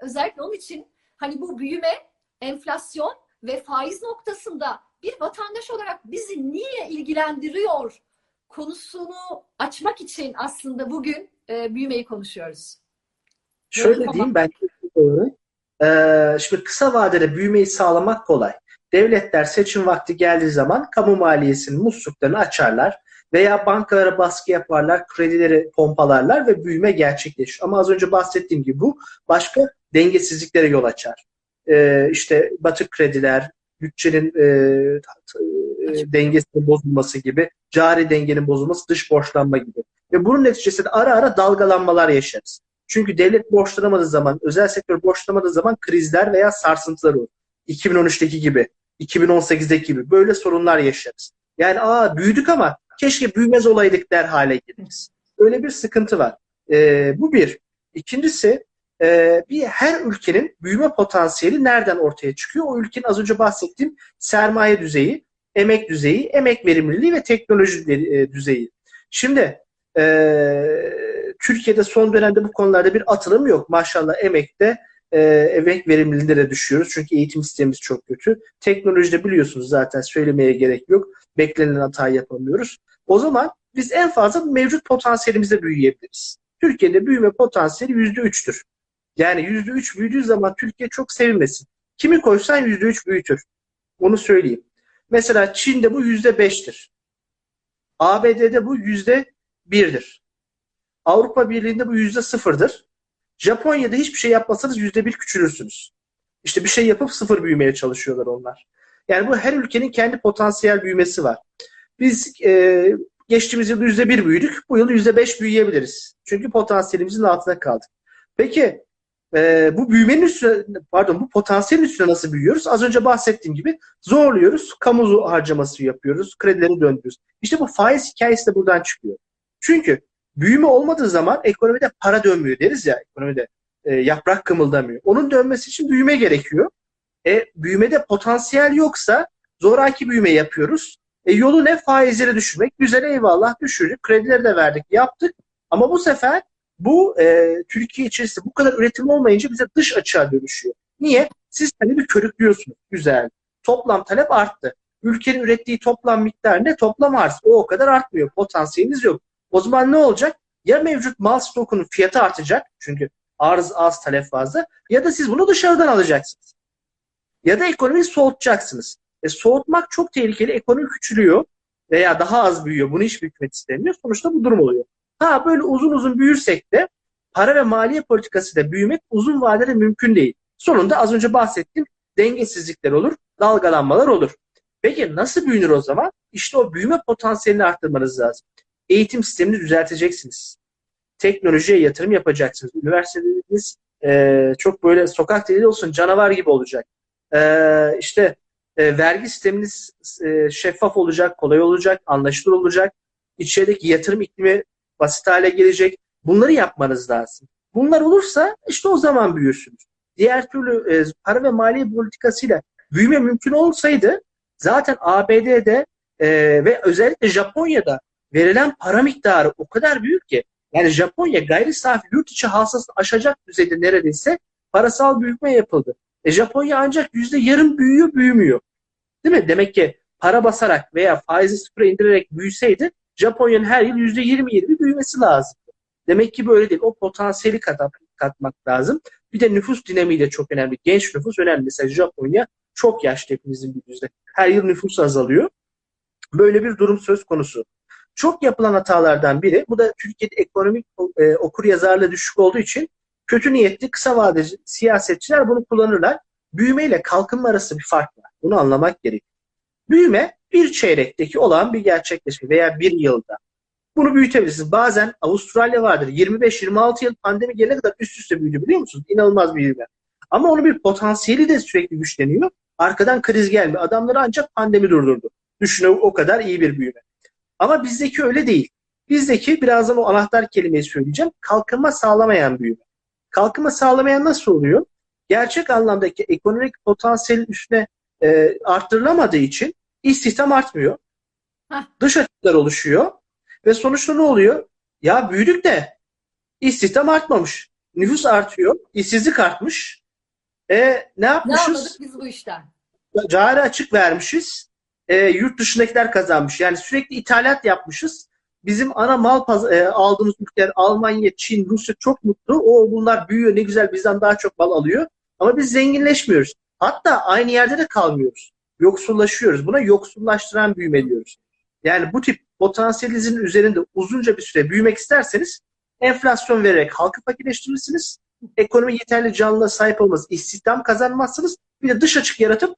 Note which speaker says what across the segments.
Speaker 1: özellikle onun için hani bu büyüme, enflasyon ve faiz noktasında bir vatandaş olarak bizi niye ilgilendiriyor konusunu açmak için aslında bugün e, büyümeyi konuşuyoruz.
Speaker 2: Şöyle diyeyim ben olarak. Ee, şimdi kısa vadede büyümeyi sağlamak kolay. Devletler seçim vakti geldiği zaman kamu maliyesinin musluklarını açarlar veya bankalara baskı yaparlar, kredileri pompalarlar ve büyüme gerçekleşir. Ama az önce bahsettiğim gibi bu başka dengesizliklere yol açar. Ee, işte batık krediler, bütçenin e, e, dengesinin bozulması gibi, cari dengenin bozulması, dış borçlanma gibi. Ve bunun neticesinde ara ara dalgalanmalar yaşarız. Çünkü devlet borçlanamadığı zaman, özel sektör borçlanamadığı zaman krizler veya sarsıntılar olur. 2013'teki gibi, 2018'deki gibi böyle sorunlar yaşarız. Yani aa büyüdük ama keşke büyümez olaydık der hale geliriz. Öyle bir sıkıntı var. Ee, bu bir. İkincisi e, bir her ülkenin büyüme potansiyeli nereden ortaya çıkıyor? O ülkenin az önce bahsettiğim sermaye düzeyi, emek düzeyi, emek verimliliği ve teknoloji e, düzeyi. Şimdi e, Türkiye'de son dönemde bu konularda bir atılım yok. Maşallah emekte e, emek verimliliğinde de düşüyoruz. Çünkü eğitim sistemimiz çok kötü. Teknolojide biliyorsunuz zaten söylemeye gerek yok. Beklenen hatayı yapamıyoruz. O zaman biz en fazla mevcut potansiyelimizde büyüyebiliriz. Türkiye'de büyüme potansiyeli yüzde üçtür. Yani yüzde üç büyüdüğü zaman Türkiye çok sevinmesin. Kimi koysan yüzde üç büyütür. Onu söyleyeyim. Mesela Çin'de bu yüzde beştir. ABD'de bu yüzde birdir. Avrupa Birliği'nde bu yüzde sıfırdır. Japonya'da hiçbir şey yapmasanız yüzde bir küçülürsünüz. İşte bir şey yapıp sıfır büyümeye çalışıyorlar onlar. Yani bu her ülkenin kendi potansiyel büyümesi var. Biz e, geçtiğimiz yıl yüzde bir büyüdük. Bu yıl yüzde beş büyüyebiliriz. Çünkü potansiyelimizin altında kaldık. Peki e, bu büyümenin üstüne, pardon bu potansiyelin üstüne nasıl büyüyoruz? Az önce bahsettiğim gibi zorluyoruz. Kamu harcaması yapıyoruz. Kredileri döndürüyoruz. İşte bu faiz hikayesi de buradan çıkıyor. Çünkü büyüme olmadığı zaman ekonomide para dönmüyor deriz ya ekonomide. E, yaprak kımıldamıyor. Onun dönmesi için büyüme gerekiyor. E, büyümede potansiyel yoksa zoraki büyüme yapıyoruz. E, yolu ne? Faizleri düşürmek. Güzel eyvallah düşürdük. Kredileri de verdik, yaptık. Ama bu sefer bu e, Türkiye içerisinde bu kadar üretim olmayınca bize dış açığa dönüşüyor. Niye? Siz talebi körüklüyorsunuz. Güzel. Toplam talep arttı. Ülkenin ürettiği toplam miktar ne? Toplam arz. O o kadar artmıyor. Potansiyeliniz yok. O zaman ne olacak? Ya mevcut mal stokunun fiyatı artacak. Çünkü arz az, talep fazla. Ya da siz bunu dışarıdan alacaksınız. Ya da ekonomiyi soğutacaksınız. E, soğutmak çok tehlikeli. Ekonomi küçülüyor veya daha az büyüyor. Bunu hiç hükümet istemiyor. Sonuçta bu durum oluyor. Ha böyle uzun uzun büyürsek de para ve maliye politikası da büyümek uzun vadede mümkün değil. Sonunda az önce bahsettiğim dengesizlikler olur, dalgalanmalar olur. Peki nasıl büyünür o zaman? İşte o büyüme potansiyelini arttırmanız lazım. Eğitim sistemini düzelteceksiniz. Teknolojiye yatırım yapacaksınız. Üniversiteleriniz e, çok böyle sokak dili olsun canavar gibi olacak. E, işte e, vergi sisteminiz e, şeffaf olacak, kolay olacak, anlaşılır olacak. İçerideki yatırım iklimi basit hale gelecek. Bunları yapmanız lazım. Bunlar olursa işte o zaman büyürsünüz. Diğer türlü e, para ve maliye politikasıyla büyüme mümkün olsaydı zaten ABD'de e, ve özellikle Japonya'da verilen para miktarı o kadar büyük ki yani Japonya gayri safi yurt içi hasılasını aşacak düzeyde neredeyse parasal büyüme yapıldı. E Japonya ancak yüzde yarım büyüyor, büyümüyor. Değil mi? Demek ki para basarak veya faizi sıfıra indirerek büyüseydi Japonya'nın her yıl yüzde yirmi yirmi büyümesi lazım. Demek ki böyle değil. O potansiyeli kat, katmak lazım. Bir de nüfus dinamiği de çok önemli. Genç nüfus önemli. Mesela Japonya çok yaşlı hepimizin bildiğinizde. Her yıl nüfus azalıyor. Böyle bir durum söz konusu. Çok yapılan hatalardan biri, bu da Türkiye'de ekonomik e, okur yazarlığı düşük olduğu için kötü niyetli kısa vadeci siyasetçiler bunu kullanırlar. Büyüme ile kalkınma arasında bir fark var. Bunu anlamak gerekiyor. Büyüme bir çeyrekteki olan bir gerçekleşme veya bir yılda. Bunu büyütebilirsiniz. Bazen Avustralya vardır. 25-26 yıl pandemi gelene kadar üst üste büyüdü biliyor musunuz? İnanılmaz bir büyüme. Ama onun bir potansiyeli de sürekli güçleniyor. Arkadan kriz gelmiyor. Adamları ancak pandemi durdurdu. Düşünün o kadar iyi bir büyüme. Ama bizdeki öyle değil. Bizdeki birazdan o anahtar kelimeyi söyleyeceğim. Kalkınma sağlamayan büyüme. Kalkınma sağlamayan nasıl oluyor? Gerçek anlamdaki ekonomik potansiyelin üstüne e, arttırılamadığı için istihdam artmıyor. Heh. Dış açıklar oluşuyor. Ve sonuçta ne oluyor? Ya büyüdük de istihdam artmamış. nüfus artıyor. işsizlik artmış. E, ne
Speaker 1: Ne
Speaker 2: yapmışız?
Speaker 1: anladık biz bu işten?
Speaker 2: cari açık vermişiz. E, yurt dışındakiler kazanmış. Yani sürekli ithalat yapmışız. Bizim ana mal e, aldığımız ülkeler Almanya, Çin, Rusya çok mutlu. O bunlar büyüyor ne güzel bizden daha çok mal alıyor. Ama biz zenginleşmiyoruz. Hatta aynı yerde de kalmıyoruz. Yoksullaşıyoruz. Buna yoksullaştıran büyüme diyoruz. Yani bu tip potansiyelinizin üzerinde uzunca bir süre büyümek isterseniz enflasyon vererek halkı fakirleştirirsiniz. Ekonomi yeterli canlılığa sahip olmaz. istihdam kazanmazsınız. Bir de dış açık yaratıp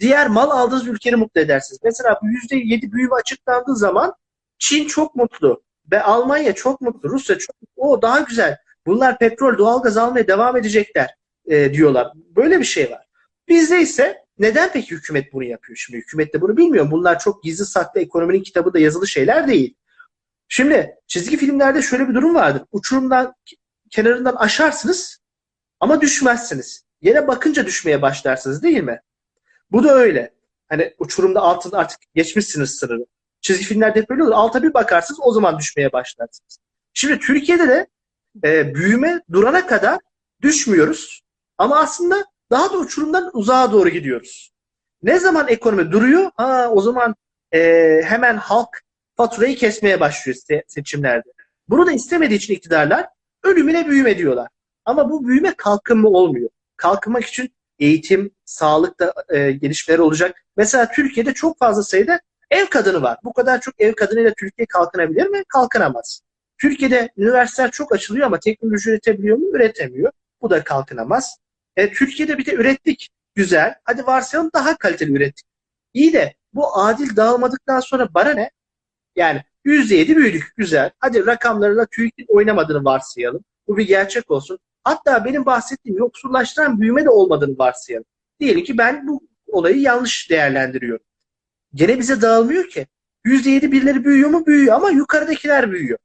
Speaker 2: diğer mal aldığınız ülkeleri mutlu edersiniz. Mesela bu %7 büyüme açıklandığı zaman Çin çok mutlu ve Almanya çok mutlu, Rusya çok mutlu. O daha güzel. Bunlar petrol, doğalgaz almaya devam edecekler e, diyorlar. Böyle bir şey var. Bizde ise neden peki hükümet bunu yapıyor? Şimdi hükümet de bunu bilmiyor. Bunlar çok gizli saklı ekonominin kitabında yazılı şeyler değil. Şimdi çizgi filmlerde şöyle bir durum vardır. Uçurumdan kenarından aşarsınız ama düşmezsiniz. Yere bakınca düşmeye başlarsınız değil mi? Bu da öyle. Hani uçurumda altın artık geçmişsiniz sınırı. Çizgi filmlerde hep öyle olur. Alta bir bakarsınız o zaman düşmeye başlarsınız. Şimdi Türkiye'de de e, büyüme durana kadar düşmüyoruz. Ama aslında daha da uçurumdan uzağa doğru gidiyoruz. Ne zaman ekonomi duruyor? Ha, o zaman e, hemen halk faturayı kesmeye başlıyor se- seçimlerde. Bunu da istemediği için iktidarlar ölümüne büyüme diyorlar. Ama bu büyüme kalkınma olmuyor. Kalkınmak için eğitim, sağlıkta e, gelişmeler olacak. Mesela Türkiye'de çok fazla sayıda ev kadını var. Bu kadar çok ev kadınıyla Türkiye kalkınabilir mi? Kalkınamaz. Türkiye'de üniversiteler çok açılıyor ama teknoloji üretebiliyor mu? Üretemiyor. Bu da kalkınamaz. E, Türkiye'de bir de ürettik. Güzel. Hadi varsayalım daha kaliteli ürettik. İyi de bu adil dağılmadıktan sonra bana ne? Yani %7 büyüdük. Güzel. Hadi rakamlarla TÜİK'in oynamadığını varsayalım. Bu bir gerçek olsun. Hatta benim bahsettiğim yoksullaştıran büyüme de olmadığını varsayalım. Diyelim ki ben bu olayı yanlış değerlendiriyorum. Gene bize dağılmıyor ki. %7 birileri büyüyor mu? Büyüyor ama yukarıdakiler büyüyor.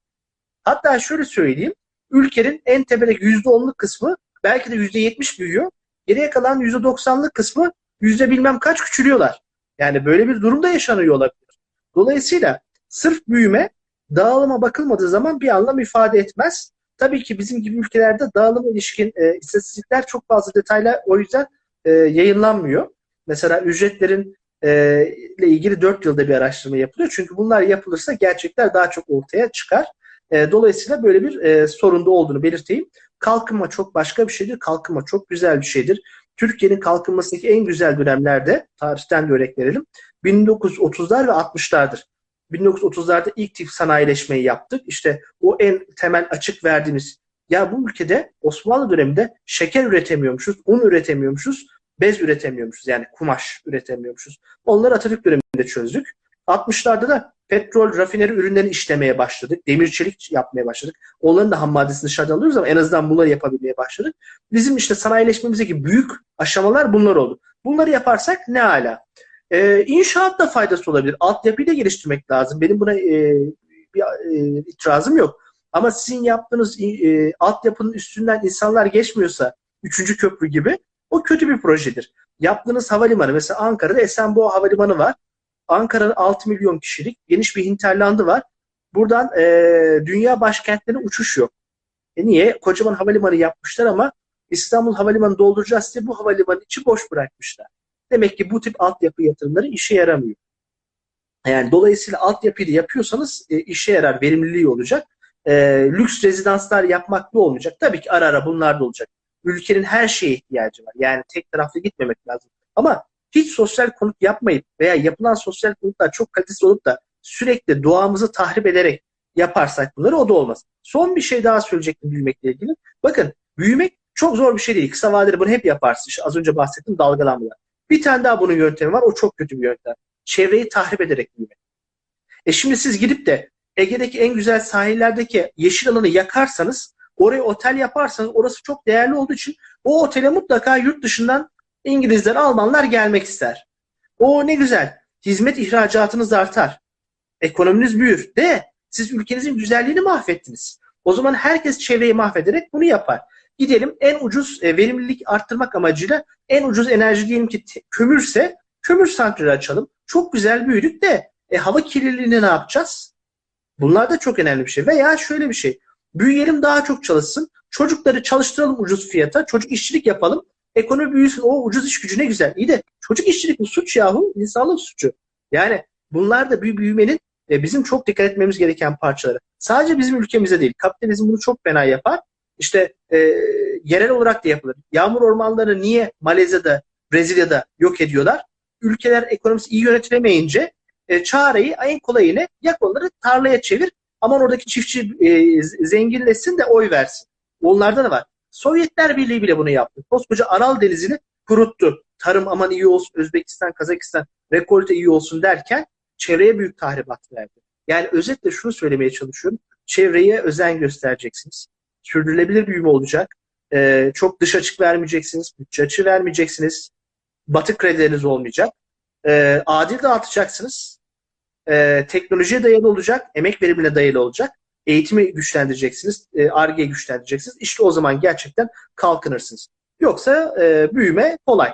Speaker 2: Hatta şöyle söyleyeyim. Ülkenin en tepedeki %10'luk kısmı belki de %70 büyüyor. Geriye kalan %90'lık kısmı yüzde bilmem kaç küçülüyorlar. Yani böyle bir durumda yaşanıyor olabilir. Dolayısıyla sırf büyüme dağılıma bakılmadığı zaman bir anlam ifade etmez. Tabii ki bizim gibi ülkelerde dağılıma ilişkin e, istatistikler çok fazla detaylar o yüzden e, yayınlanmıyor. Mesela ücretlerin ile ilgili 4 yılda bir araştırma yapılıyor. Çünkü bunlar yapılırsa gerçekler daha çok ortaya çıkar. Dolayısıyla böyle bir sorunda olduğunu belirteyim. Kalkınma çok başka bir şeydir. Kalkınma çok güzel bir şeydir. Türkiye'nin kalkınmasındaki en güzel dönemlerde, tarihten de örnek verelim, 1930'lar ve 60'lardır. 1930'larda ilk tip sanayileşmeyi yaptık. İşte o en temel açık verdiğimiz ya bu ülkede Osmanlı döneminde şeker üretemiyormuşuz, un üretemiyormuşuz, bez üretemiyormuşuz. Yani kumaş üretemiyormuşuz. Onları Atatürk döneminde çözdük. 60'larda da petrol, rafineri ürünlerini işlemeye başladık. Demir çelik yapmaya başladık. Onların da ham maddesini dışarıdan alıyoruz ama en azından bunları yapabilmeye başladık. Bizim işte sanayileşmemizdeki büyük aşamalar bunlar oldu. Bunları yaparsak ne ala. Ee, inşaat da faydası olabilir. Altyapıyı da geliştirmek lazım. Benim buna e, bir e, itirazım yok. Ama sizin yaptığınız e, altyapının üstünden insanlar geçmiyorsa üçüncü köprü gibi o kötü bir projedir. Yaptığınız havalimanı mesela Ankara'da Esenboğa Havalimanı var. Ankara'nın 6 milyon kişilik geniş bir hinterlandı var. Buradan e, dünya başkentlerine uçuş yok. E niye? Kocaman havalimanı yapmışlar ama İstanbul Havalimanı dolduracağız diye bu havalimanı içi boş bırakmışlar. Demek ki bu tip altyapı yatırımları işe yaramıyor. Yani dolayısıyla altyapıyı yapıyorsanız e, işe yarar, verimliliği olacak. E, lüks rezidanslar yapmakla olmayacak. Tabii ki ara ara bunlar da olacak. Ülkenin her şeye ihtiyacı var. Yani tek taraflı gitmemek lazım. Ama hiç sosyal konut yapmayıp veya yapılan sosyal konutlar çok kalitesiz olup da sürekli doğamızı tahrip ederek yaparsak bunları o da olmaz. Son bir şey daha söyleyecektim büyümekle ilgili. Bakın büyümek çok zor bir şey değil. Kısa vadede bunu hep yaparsın. İşte az önce bahsettiğim dalgalanmalar. Bir tane daha bunun yöntemi var. O çok kötü bir yöntem. Çevreyi tahrip ederek büyümek. E şimdi siz gidip de Ege'deki en güzel sahillerdeki yeşil alanı yakarsanız, oraya otel yaparsanız orası çok değerli olduğu için o otele mutlaka yurt dışından İngilizler, Almanlar gelmek ister. O ne güzel. Hizmet ihracatınız artar. Ekonominiz büyür. De siz ülkenizin güzelliğini mahvettiniz. O zaman herkes çevreyi mahvederek bunu yapar. Gidelim en ucuz e, verimlilik arttırmak amacıyla en ucuz enerji diyelim ki kömürse kömür santrali açalım. Çok güzel büyüdük de e, hava kirliliğini ne yapacağız? Bunlar da çok önemli bir şey. Veya şöyle bir şey. Büyüyelim daha çok çalışsın. Çocukları çalıştıralım ucuz fiyata. Çocuk işçilik yapalım. Ekonomi büyüsün. O ucuz iş gücü ne güzel. İyi de çocuk işçilik mi suç yahu? İnsanlık suçu. Yani bunlar da bir büyümenin e, bizim çok dikkat etmemiz gereken parçaları. Sadece bizim ülkemizde değil. Kapitalizm bunu çok fena yapar. İşte e, yerel olarak da yapılır. Yağmur ormanlarını niye Malezya'da, Brezilya'da yok ediyorlar? Ülkeler ekonomisi iyi yönetilemeyince e, çareyi en kolayını yak onları tarlaya çevir. Aman oradaki çiftçi e, zenginleşsin de oy versin. Onlarda da var. Sovyetler Birliği bile bunu yaptı. Koskoca Aral Denizi'ni kuruttu. Tarım aman iyi olsun, Özbekistan, Kazakistan rekolte iyi olsun derken çevreye büyük tahribat verdi. Yani özetle şunu söylemeye çalışıyorum. Çevreye özen göstereceksiniz. Sürdürülebilir büyüme olacak. Ee, çok dış açık vermeyeceksiniz. Bütçe açığı vermeyeceksiniz. Batık kredileriniz olmayacak. Ee, adil dağıtacaksınız. Ee, teknolojiye dayalı olacak. Emek verimine dayalı olacak. Eğitimi güçlendireceksiniz. Ar-Ge'yi güçlendireceksiniz. İşte o zaman gerçekten kalkınırsınız. Yoksa e, büyüme kolay.